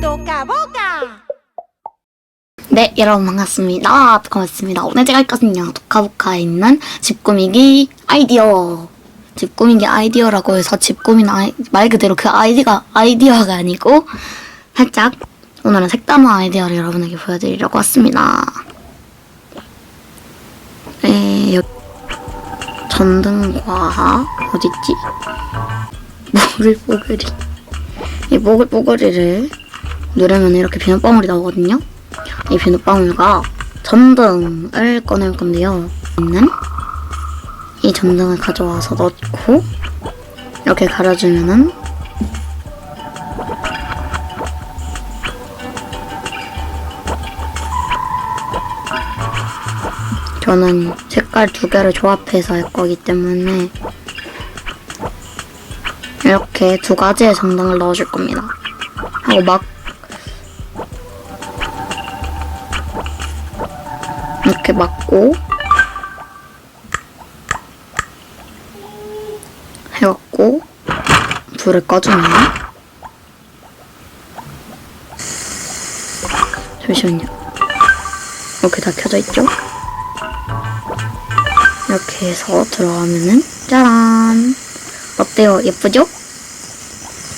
Toca 네, 여러분 반갑습니다. 반갑습니다. 오늘 제가 할 것은요, 도카보카에 있는 집 꾸미기 아이디어. 집 꾸미기 아이디어라고 해서 집 꾸미는 아이, 말 그대로 그 아이디가, 아이디어가 아니고, 살짝, 오늘은 색담화 아이디어를 여러분에게 보여드리려고 왔습니다. 네, 여, 전등과, 어딨지? 모글모글이. 이 모글 모글이를 누르면 이렇게 비눗방울이 나오거든요? 이 비눗방울과 전등을 꺼낼 건데요. 있는 이 전등을 가져와서 넣고 이렇게 가려주면은 저는 색깔 두 개를 조합해서 할 거기 때문에 이렇게 두 가지의 전등을 넣어줄 겁니다. 하고 막 이렇게 맞고 해갖고 불을 꺼주면 잠시만요 이렇게 다 켜져 있죠? 이렇게 해서 들어가면은 짜란 어때요? 예쁘죠?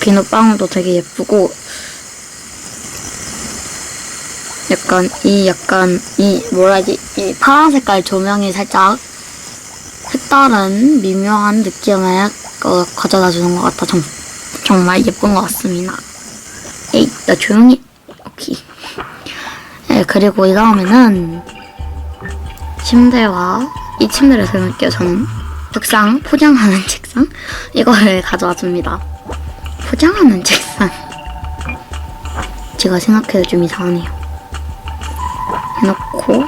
비눗방울도 되게 예쁘고 약간 이 약간 이 뭐라 하지 이 파란 색깔 조명이 살짝 색다른 미묘한 느낌을 어, 가져다 주는 것 같아 정, 정말 예쁜 것 같습니다. 에이 나 조용히 오케이. 네 그리고 이 다음에는 침대와 이 침대를 설명할게요 저는 책상 포장하는 책상 이거를 가져와 줍니다. 포장하는 책상. 제가 생각해도 좀 이상하네요. 해놓고.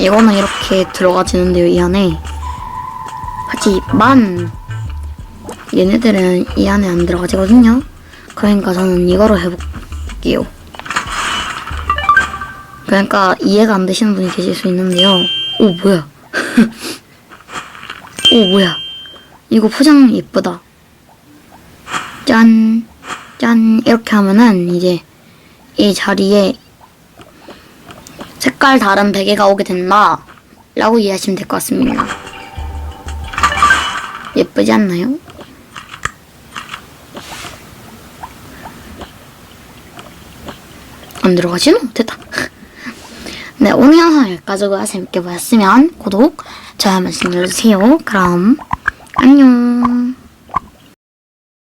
이거는 이렇게 들어가지는데요 이 안에. 하지만 얘네들은 이 안에 안 들어가지거든요. 그러니까 저는 이거로 해볼게요. 그러니까 이해가 안 되시는 분이 계실 수 있는데요. 오 뭐야 오 뭐야 이거 포장 예쁘다 짠, 짠, 이렇게 하면은 이제 이 자리에 색깔 다른 베개가 오게 된다. 라고 이해하시면 될 것 같습니다. 예쁘지 않나요? 안 들어가지는 못했다. 네, 오늘 영상 여기까지고요. 재밌게 보셨으면 구독, 좋아요 한 번씩 눌러주세요. 그럼 안녕.